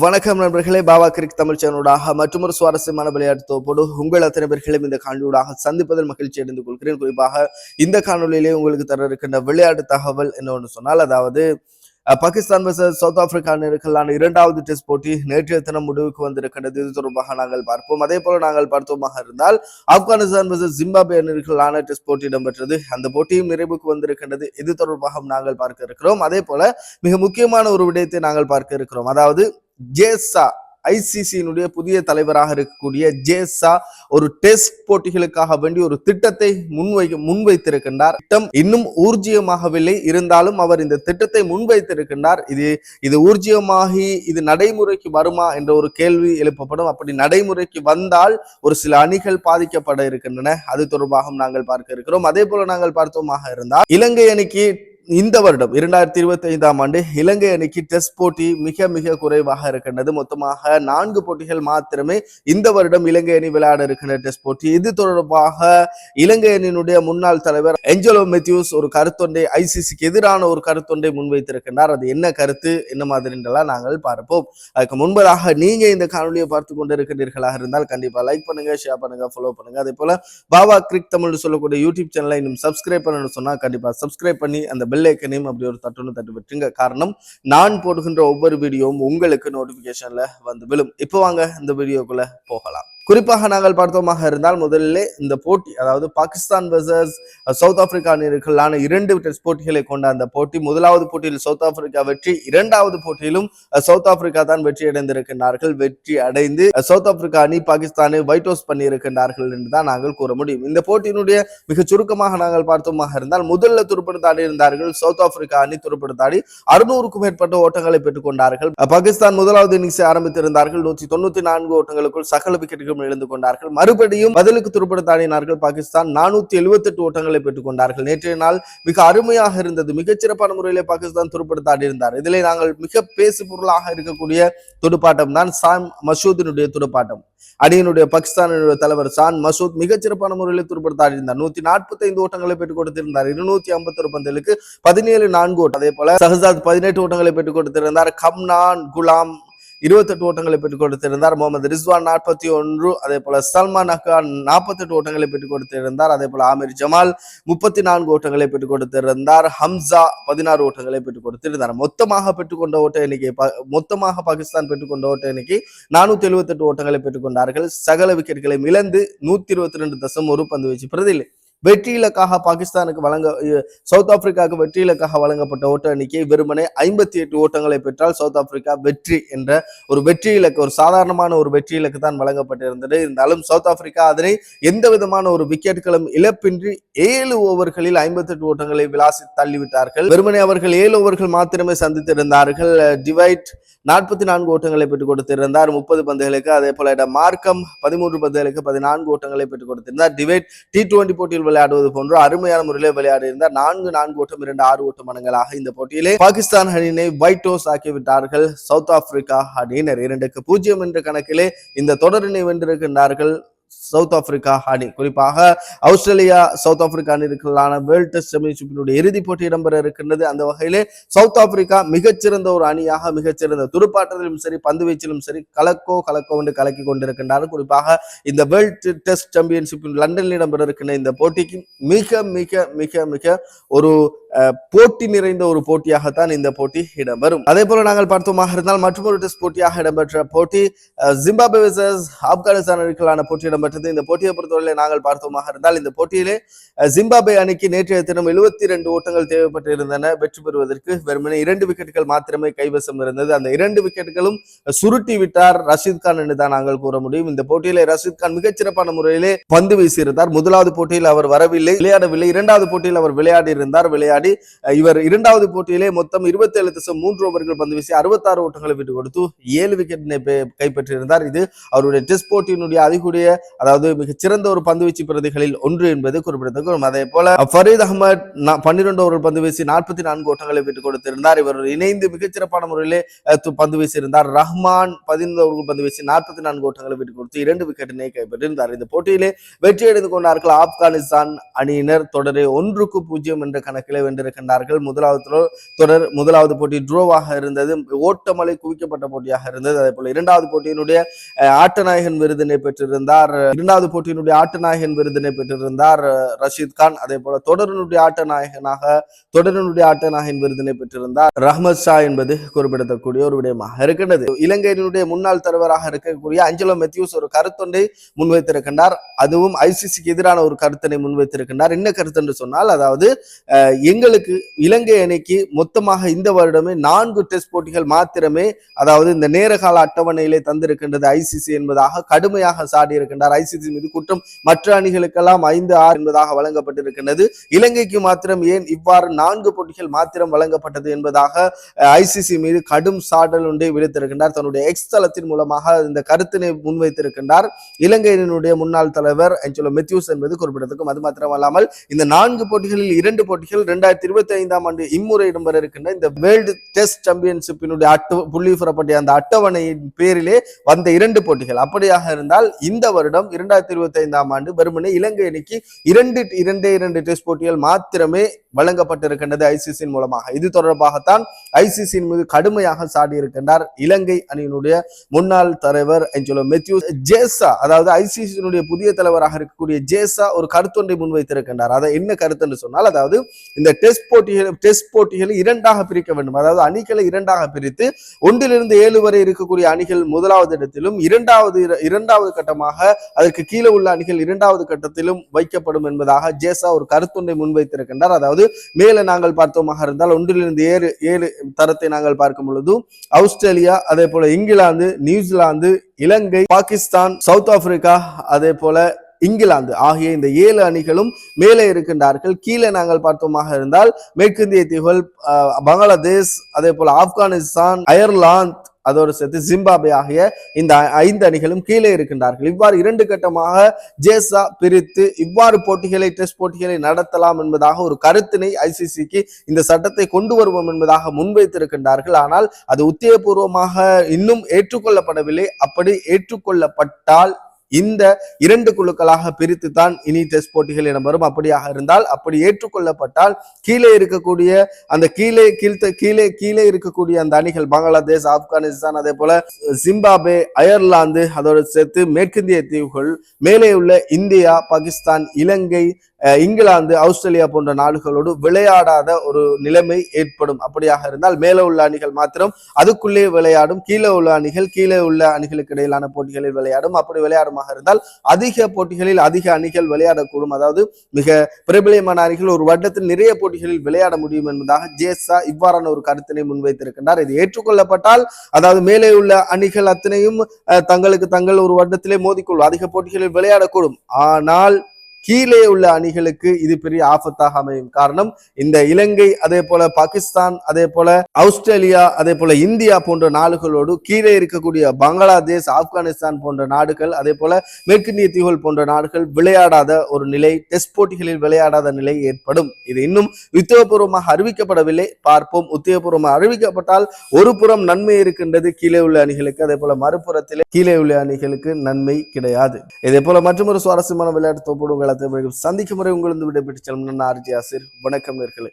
வணக்கம் நண்பர்களே பாபா கிரிக் தமிழ் சேனலூடாக மற்றொரு சுவாரஸ்யமான விளையாட்டு தொகுப்போடு உங்கள் அத்தனை பேர்களையும் இந்த காணொலியூடாக சந்திப்பதில் மகிழ்ச்சி அடைந்து கொள்கிறேன். குறிப்பாக இந்த காணொலியிலே உங்களுக்கு தர இருக்கின்ற விளையாட்டு தகவல் என்ன ஒன்று சொன்னால் அதாவது பாகிஸ்தான் வர்சஸ் சவுத் ஆப்பிரிக்கா அணிகளுக்கான இரண்டாவது டெஸ்ட் போட்டி நேற்றைய தினம் முடிவுக்கு வந்திருக்கின்றது. இது தொடர்பாக நாங்கள் பார்ப்போம். அதே போல நாங்கள் பார்த்தோமாக இருந்தால் ஆப்கானிஸ்தான் வர்சஸ் ஜிம்பாபே அணிகளான டெஸ்ட் போட்டி இடம்பெற்றது. அந்த போட்டியும் நிறைவுக்கு வந்திருக்கின்றது. இது தொடர்பாக நாங்கள் பார்க்க இருக்கிறோம். அதே போல மிக முக்கியமான ஒரு விடயத்தை நாங்கள் பார்க்க இருக்கிறோம். அதாவது ஜேசா ஐசிசியினுடைய புதிய தலைவராக இருக்கக்கூடிய ஜேசா ஒரு டெஸ்ட் போட்டிகளுக்காக வேண்டி ஒரு திட்டத்தை முன்வை முன்வைத்திருக்கின்றார். திட்டம் இன்னும் ஊர்ஜியமாகவில்லை. இருந்தாலும் அவர் இந்த திட்டத்தை முன்வைத்திருக்கின்றார். இது இது ஊர்ஜியமாகி இது நடைமுறைக்கு வருமா என்ற ஒரு கேள்வி எழுப்பப்படும். அப்படி நடைமுறைக்கு வந்தால் ஒரு சில அணிகள் பாதிக்கப்பட இருக்கின்றன. அது தொடர்பாகவும் நாங்கள் பார்க்க இருக்கிறோம். அதே போல நாங்கள் பார்த்தோமாக இருந்தால் இலங்கை அணிக்கு இந்த வருடம் இரண்டாயிரத்தி இருபத்தி ஐந்தாம் ஆண்டு இலங்கை அணிக்கு டெஸ்ட் போட்டி மிக மிக குறைவாக இருக்கின்றது. மொத்தமாக நான்கு போட்டிகள் மாத்திரமே இந்த வருடம் இலங்கை அணி விளையாட இருக்கின்ற டெஸ்ட் போட்டி. இது தொடர்பாக இலங்கை அணியினுடைய முன்னாள் தலைவர் எஞ்சலோ மெத்யூஸ் ஒரு கருத்தொன்றை ஐசிசிக்கு எதிரான ஒரு கருத்தொன்றை முன்வைத்திருக்கின்றார். அது என்ன கருத்து என்ன மாதிரின்றெல்லாம் நாங்கள் பார்ப்போம். அதுக்கு முன்பதாக நீங்க இந்த காணொலியை பார்த்து கொண்டிருக்கிறீர்களாக இருந்தால் கண்டிப்பா லைக் பண்ணுங்க ஷேர் பண்ணுங்க ஃபாலோ பண்ணுங்க. அதே போல பாபா கிரிக் தமிழ் சொல்லக்கூடிய யூடியூப் சேனலை இன்னும் சப்ஸ்கிரைப் பண்ணணும்னு சொன்னா கண்டிப்பா சப்ஸ்கிரைப் பண்ணி அந்த பெல்லைக்கனையும் அப்படி ஒரு தட்டுன்னு தட்டு விட்டுருங்க. காரணம் நான் போடுகின்ற ஒவ்வொரு வீடியோவும் உங்களுக்கு நோட்டிஃபிகேஷனில் வந்து விழும். இப்போ வாங்க இந்த வீடியோக்குள்ளே போகலாம். குறிப்பாக நாங்கள் பார்த்தோமாக இருந்தால் முதல்ல இந்த போட்டி அதாவது பாகிஸ்தான் வர்சஸ் சவுத் ஆப்பிரிக்கா அணிகளுக்கான இரண்டு டெஸ்ட் போட்டிகளை கொண்ட அந்த போட்டி முதலாவது போட்டியில் சவுத் ஆப்பிரிக்கா வெற்றி இரண்டாவது போட்டியிலும் சவுத் ஆப்பிரிக்கா தான் வெற்றி அடைந்திருக்கின்றார்கள். வெற்றி அடைந்து சவுத் ஆப்பிரிக்கா அணி பாகிஸ்தானை ஒயிட் ஹவுஸ் பண்ணி இருக்கின்றார்கள் என்று தான் நாங்கள் கூற முடியும். இந்த போட்டியினுடைய மிக சுருக்கமாக நாங்கள் பார்த்தோமாக இருந்தால் முதல்ல துருப்படுத்தாடி இருந்தார்கள் சவுத் ஆப்பிரிக்கா அணி துருப்படுத்தாடி அறுநூறுக்கும் மேற்பட்ட ஓட்டங்களை பெற்றுக் கொண்டார்கள். பாகிஸ்தான் முதலாவது இன்னிங்ஸை ஆரம்பித்திருந்தார்கள். நூற்றி தொண்ணூத்தி நான்கு ஓட்டங்களுக்குள் சகல விக்கெட்டுக்கும் இழந்து கொண்டார்கள். மறுபடியும் பதிலுக்கு துருப்படுத்தாடினார்கள் பாகிஸ்தான் நானூத்தி எழுபத்தி எட்டு ஓட்டங்களை பெற்றுக் கொண்டார்கள். நேற்றைய நாள் மிக அருமையாக இருந்தது. மிகச்சிறப்பான முறையிலே பாகிஸ்தான் துடுப்படுத்தாடி இருந்தார் இதிலே நாங்கள் மிக பேசு பொருளாக இருக்கக்கூடிய துடுப்பாட்டம் தான் சாம் மசூதினுடைய துடுப்பாட்டம். அணியினுடைய பாகிஸ்தானுடைய தலைவர் சான் மசூத் மிகச்சிறப்பான முறையில் துடுப்படுத்தாடி இருந்தார் நூத்தி நாற்பத்தி ஐந்து ஓட்டங்களை பெற்றுக் கொடுத்திருந்தார். இருநூத்தி ஐம்பத்தி ஒரு பந்தலுக்கு பதினேழு நான்கு ஓட்டம். அதே போல சஹசாத் பதினெட்டு ஓட்டங்களை பெற்றுக் கொடுத்திருந்தார். கம்னான் குலாம் இருபத்தெட்டு ஓட்டங்களை பெற்றுக் கொடுத்திருந்தார். முகமது ரிஸ்வான் நாற்பத்தி ஒன்று அதே போல சல்மான் அக்கான் நாற்பத்தெட்டு ஓட்டங்களை பெற்றுக் கொடுத்திருந்தார். அதே போல ஆமீர் ஜமால் முப்பத்தி நான்கு ஓட்டங்களை பெற்றுக் கொடுத்திருந்தார். ஹம்சா பதினாறு ஓட்டங்களை பெற்றுக் கொடுத்திருந்தார். மொத்தமாக பெற்றுக்கொண்ட ஓட்ட எண்ணிக்கை ப- மொத்தமாக பாகிஸ்தான் பெற்றுக்கொண்ட ஓட்ட எண்ணிக்கை நானூத்தி எழுபத்தெட்டு ஓட்டங்களை பெற்றுக் கொண்டார்கள். சகல விக்கெட்டுகளை இழந்து நூத்தி இருபத்தி ரெண்டு தசம் ஒரு பந்து வீச்சு பிரதில் வெற்றி இலக்காக பாகிஸ்தானுக்கு வழங்க சவுத் ஆப்பிரிக்காவுக்கு வெற்றி இலக்காக வழங்கப்பட்ட ஓட்ட எண்ணிக்கை வெறுமனே ஐம்பத்தி எட்டு ஓட்டங்களை பெற்றால் சவுத் ஆப்பிரிக்கா வெற்றி என்ற ஒரு வெற்றி இலக்கு ஒரு சாதாரணமான ஒரு வெற்றி இலக்கு தான் வழங்கப்பட்டிருந்தது. இருந்தாலும் சவுத் ஆப்பிரிக்கா அதனை எந்த விதமான ஒரு விக்கெட்டுகளும் இழப்பின்றி ஏழு ஓவர்களில் ஐம்பத்தி எட்டு ஓட்டங்களை விளாசி தள்ளிவிட்டார்கள். வெறுமனே அவர்கள் ஏழு ஓவர்கள் மாத்திரமே சந்தித்திருந்தார்கள். டிவைட் நாற்பத்தி நான்கு ஓட்டங்களை பெற்றுக் கொடுத்திருந்தார். முப்பது பந்துகளுக்கு அதே போல மார்க்கம் பதிமூன்று பந்துகளுக்கு பதினான்கு ஓட்டங்களை பெற்றுக் கொடுத்திருந்தார். டிவைட் டி டுவெண்டி போட்டியில் விளையாடுவது போன்று அருமையான முறையில் விளையாடி இருந்தார் நான்கு நான்கு ஓட்டம் இரண்டு ஆறு ஓட்ட மடங்களாக இந்த போட்டியிலே பாகிஸ்தான் அணியினை ஒயிட் ஹவுஸ் ஆக்கிவிட்டார்கள். சவுத் ஆப்பிரிக்கா அணியினர் இரண்டுக்கு பூஜ்ஜியம் என்ற கணக்கிலே இந்த தொடரினை வென்றிருக்கின்றார்கள். சவுத் ஆப்பிரிக்கா அணி. குறிப்பாக ஆஸ்திரேலியா சவுத் ஆப்பிரிக்கா அணிகளுக்கான வேர்ல்ட் டெஸ்ட் சாம்பியன்ஷிப்பினுடைய இறுதிப் போட்டி இடம்பெற இருக்கின்றது. அந்த வகையிலே சவுத் ஆப்பிரிக்கா மிகச்சிறந்த ஒரு அணியாக மிகச்சிறந்த துடுப்பாட்டத்திலும் சரி பந்து வீச்சிலும் சரி கலக்கோ கலக்கோ என்று கலக்கி கொண்டிருக்கின்றார்கள். குறிப்பாக இந்த வேர்ல்ட் டெஸ்ட் சாம்பியன்ஷிப்பின் லண்டனில் இடம்பெற இருக்கின்ற இந்த போட்டிக்கு மிக மிக மிக மிக ஒரு போட்டி நிறைந்த ஒரு போட்டியாகத்தான் இந்த போட்டி இடம்பெறும். அதே போல நாங்கள் பார்த்தோமாக இருந்தால் மற்றொரு டெஸ்ட் போட்டியாக இடம்பெற்ற போட்டி ஜிம்பாபே விசஸ் வெர்சஸ் ஆப்கானிஸ்தான் அணிகளான போட்டி இடம்பெற்றது. இந்த போட்டியை பொறுத்தவரை நாங்கள் பார்த்தோமாக இருந்தால் இந்த போட்டியிலே ஜிம்பாபே அணிக்கு நேற்றைய தினம் எழுபத்தி ரெண்டு ஓட்டங்கள் தேவைப்பட்டிருந்தன. வெற்றி பெறுவதற்கு வெறுமனே இரண்டு விக்கெட்டுகள் மாத்திரமே கைவசம் இருந்தது. அந்த இரண்டு விக்கெட்டுகளும் சுருட்டி விட்டார் ரஷீத் கான் என்று தான் நாங்கள் கூற முடியும். இந்த போட்டியிலே ரஷீத் கான் மிகச்சிறப்பான முறையிலே பந்து வீசியிருந்தார். முதலாவது போட்டியில் அவர் வரவில்லை. விளையாடவில்லை. இரண்டாவது போட்டியில் அவர் விளையாடி இருந்தார். விளையாடி விளையாடி இவர் இரண்டாவது போட்டியிலே மொத்தம் இருபத்தி ஏழு தசம் மூன்று ஓவர்கள் பந்து வீசி அறுபத்தாறு ஓட்டங்களை விட்டு கொடுத்து ஏழு விக்கெட்டினை கைப்பற்றியிருந்தார். இது அவருடைய டெஸ்ட் போட்டியினுடைய அதிகூடிய அதாவது மிகச்சிறந்த ஒரு பந்து வீச்சு பிரதிகளில் ஒன்று என்பது குறிப்பிடத்தக்கது. அதே போல ஃபரீத் அகமது பன்னிரண்டு ஓவர்கள் பந்து வீசி நாற்பத்தி நான்கு ஓட்டங்களை விட்டு கொடுத்திருந்தார். இவர் இணைந்து மிகச்சிறப்பான முறையிலே பந்து வீசியிருந்தார். ரஹ்மான் பதினைந்து ஓவர்கள் பந்து வீசி நாற்பத்தி நான்கு ஓட்டங்களை விட்டு கொடுத்து இரண்டு விக்கெட்டினை கைப்பற்றியிருந்தார். இந்த போட்டியிலே வெற்றி அடைந்து கொண்டார்கள் ஆப்கானிஸ்தான் அணியினர். தொடரை ஒன்றுக்கு பூஜ்ஜியம் என்ற கணக்கிலே வென்றிருக்கின்றார்கள் முதலாவது தொடர் முதலாவது போட்டி ட்ரோவாக இருந்தது. ஓட்டமலை குவிக்கப்பட்ட போட்டியாக இருந்தது. அதே போல இரண்டாவது போட்டியினுடைய ஆட்டநாயகன் விருதினை பெற்றிருந்தார். இரண்டாவது போட்டியினுடைய ஆட்டநாயகன் விருதினை பெற்றிருந்தார் ரஷீத் கான். அதே போல தொடரினுடைய ஆட்டநாயகனாக தொடரினுடைய ஆட்டநாயகன் விருதினை பெற்றிருந்தார். ரஹ்மத் ஷா என்பது குறிப்பிடத்தக்கூடிய ஒரு விடயமாக இருக்கின்றது. இலங்கையினுடைய முன்னாள் தலைவராக இருக்கக்கூடிய அஞ்சலோ மெத்யூஸ் ஒரு கருத்தொன்றை முன்வைத்திருக்கின்றார். அதுவும் ஐசிசிக்கு எதிரான ஒரு கருத்தினை முன்வைத்திருக்கின்றார். என்ன கருத்து என்று சொன்னால் அதாவது எங்க எங்களுக்கு இலங்கை அணிக்கு மொத்தமாக இந்த வருடமே நான்கு டெஸ்ட் போட்டிகள் மாத்திரமே அதாவது இந்த நேரகால அட்டவணையிலே தந்திருக்கின்றது ஐசிசி என்பதாக கடுமையாக சாடி இருக்கின்றார் ஐசிசி மீது குற்றம் மற்ற அணிகளுக்கெல்லாம் ஐந்து ஆறு என்பதாக வழங்கப்பட்டிருக்கின்றது. இலங்கைக்கு மாத்திரம் ஏன் இவ்வாறு நான்கு போட்டிகள் மாத்திரம் வழங்கப்பட்டது என்பதாக ஐசிசி மீது கடும் சாடல் ஒன்றை விடுத்திருக்கின்றார். தன்னுடைய எக்ஸ் தளத்தின் மூலமாக இந்த கருத்தினை முன்வைத்திருக்கின்றார். இலங்கையினுடைய முன்னாள் தலைவர் அஞ்சலோ மெத்யூஸ் என்பது குறிப்பிடத்தக்கும் அது மாத்திரமல்லாமல் இந்த நான்கு போட்டிகளில் இரண்டு போட்டிகள் இரண்டாயிரத்தி இருபத்தி ஐந்தாம் ஆண்டு இம்முறை இடம்பெற இருக்கின்ற இந்த வேர்ல்டு டெஸ்ட் சாம்பியன்ஷிப்பினுடைய அட்டு புள்ளி புறப்பட்ட அந்த அட்டவணையின் பேரிலே வந்த இரண்டு போட்டிகள். அப்படியாக இருந்தால் இந்த வருடம் இரண்டாயிரத்தி இருபத்தி ஐந்தாம் ஆண்டு வெறுமனே இலங்கை அணிக்கு இரண்டு இரண்டே இரண்டு டெஸ்ட் போட்டிகள் மாத்திரமே வழங்கப்பட்டிருக்கின்றது ஐசிசியின் மூலமாக. இது தொடர்பாகத்தான் ஐசிசியின் மீது கடுமையாக சாடி இருக்கின்றார் இலங்கை அணியினுடைய முன்னாள் தலைவர் அஞ்சலோ மெத்யூஸ் ஜேசா. அதாவது ஐசிசியினுடைய புதிய தலைவராக இருக்கக்கூடிய ஜேசா ஒரு கருத்தொன்றை முன்வைத்திருக்கின்றார். அதை என்ன கருத்து என்று சொன்னால் அதாவது இந்த டெஸ்ட் போட்டிகள் டெஸ்ட் போட்டிகளை இரண்டாக பிரிக்க வேண்டும். அதாவது அணிகளை இரண்டாக பிரித்து ஒன்றிலிருந்து ஏழு வரை இருக்கக்கூடிய அணிகள் முதலாவது இடத்திலும் இரண்டாவது இர- இரண்டாவது கட்டமாக அதற்கு கீழே உள்ள அணிகள் இரண்டாவது கட்டத்திலும் வைக்கப்படும் என்பதாக ஜேசா ஒரு கருத்தொன்றை முன்வைத்திருக்கின்றார். அதாவது மேலே நாங்கள் பார்த்தோமாக இருந்தால் ஒன்றிலிருந்து ஏழு ஏழு தரத்தை நாங்கள் பார்க்கும் பொழுது ஆஸ்திரேலியா அதே போல இங்கிலாந்து நியூசிலாந்து இலங்கை பாகிஸ்தான் சவுத் ஆப்பிரிக்கா அதே போல இங்கிலாந்து. ஆகிய இந்த ஏழு அணிகளும் மேலே இருக்கின்றார்கள். கீழே நாங்கள் பார்த்தோமாக இருந்தால் மேற்கிந்திய தீவுகள் பங்களாதேஷ் அதே போல ஆப்கானிஸ்தான் அயர்லாந்து அதோடு சேர்த்து ஜிம்பாபே ஆகிய இந்த ஐந்து அணிகளும் கீழே இருக்கின்றார்கள். இவ்வாறு இரண்டு கட்டமாக ஜேசா பிரித்து இவ்வாறு போட்டிகளை டெஸ்ட் போட்டிகளை நடத்தலாம் என்பதாக ஒரு கருத்தினை ஐசிசிக்கு இந்த சட்டத்தை கொண்டு வருவோம் என்பதாக முன்வைத்திருக்கின்றார்கள். ஆனால் அது உத்தியோகபூர்வமாக இன்னும் ஏற்றுக்கொள்ளப்படவில்லை. அப்படி ஏற்றுக்கொள்ளப்பட்டால் இந்த இரண்டு குழுக்களாக பிரித்து தான் இனி டெஸ்ட் போட்டிகள் என வரும் அப்படியாக இருந்தால் அப்படி ஏற்றுக்கொள்ளப்பட்டால் கீழே இருக்கக்கூடிய அந்த கீழே கீழ்த்த கீழே கீழே இருக்கக்கூடிய அந்த அணிகள் பங்களாதேஷ் ஆப்கானிஸ்தான் அதே போல ஜிம்பாபே அயர்லாந்து அதோடு சேர்த்து மேற்கிந்திய தீவுகள் மேலே உள்ள இந்தியா பாகிஸ்தான் இலங்கை இங்கிலாந்து ஆஸ்திரேலியா போன்ற நாடுகளோடு விளையாடாத ஒரு நிலைமை ஏற்படும். அப்படியாக இருந்தால் மேலே உள்ள அணிகள் மாத்திரம் அதுக்குள்ளே விளையாடும். கீழே உள்ள அணிகள் கீழே உள்ள அணிகளுக்கு இடையிலான போட்டிகளில் விளையாடும். அப்படி விளையாடுமாக இருந்தால் அதிக போட்டிகளில் அதிக அணிகள் விளையாடக்கூடும். அதாவது மிக பிரபலியமான அணிகள் ஒரு வருடத்தில் நிறைய போட்டிகளில் விளையாட முடியும் என்பதாக ஜேசா இவ்வாறான ஒரு கருத்தினை முன்வைத்திருக்கின்றார். இது ஏற்றுக்கொள்ளப்பட்டால் அதாவது மேலே உள்ள அணிகள் அத்தனையும் தங்களுக்கு தங்கள் ஒரு வருடத்திலே மோதிக்கொள்ளும். அதிக போட்டிகளில் விளையாடக்கூடும். ஆனால் கீழே உள்ள அணிகளுக்கு இது பெரிய ஆபத்தாக அமையும். காரணம் இந்த இலங்கை அதே போல பாகிஸ்தான் அதே போல ஆஸ்திரேலியா அதே போல இந்தியா போன்ற நாடுகளோடு கீழே இருக்கக்கூடிய பங்களாதேஷ் ஆப்கானிஸ்தான் போன்ற நாடுகள் அதே போல மேற்கிந்திய தீவுகள் போன்ற நாடுகள் விளையாடாத ஒரு நிலை டெஸ்ட் போட்டிகளில் விளையாடாத நிலை ஏற்படும். இது இன்னும் உத்தியோகபூர்வமாக அறிவிக்கப்படவில்லை. பார்ப்போம். உத்தியோகபூர்வமாக அறிவிக்கப்பட்டால் ஒரு புறம் நன்மை இருக்கின்றது கீழே உள்ள அணிகளுக்கு. அதே போல மறுபுறத்திலே கீழே உள்ள அணிகளுக்கு நன்மை கிடையாது. இதே போல மற்றொரு சுவாரஸ்யமான விளையாட்டு தொகுப்போடு உங்களை சந்திக்கும் முறை உங்களிருந்து விடைபெற்று செல்லும் நான் ஆர்ஜி ஆசிர் வணக்கம் நேர்களே.